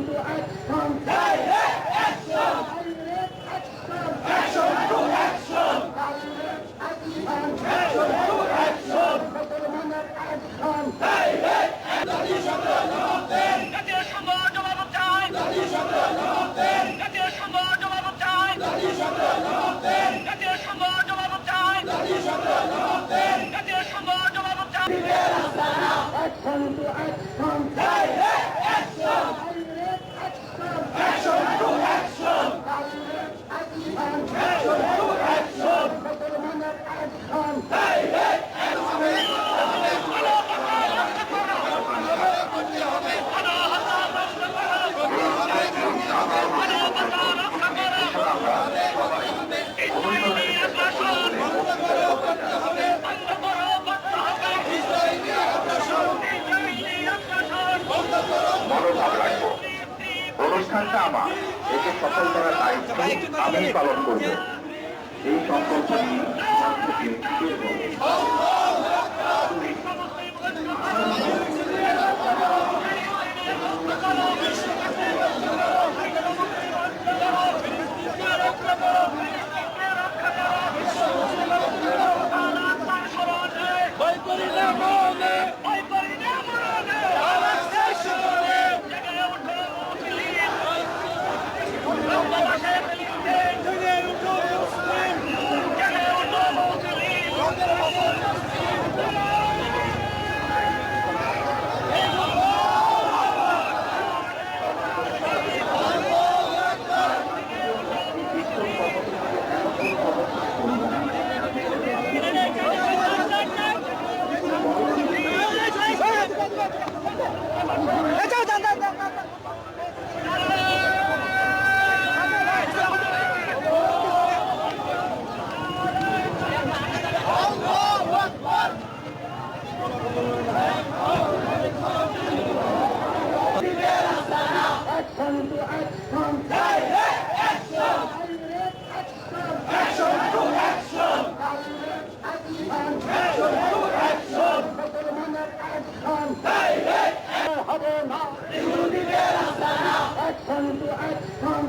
to act from God. অনুষ্ঠানটা আমার। একে সফল করার দায়িত্ব আমি পালন করব। এই সংকল্প নিয়ে অ্যাকশন হবে না অ্যাকশন টু অ্যাকশন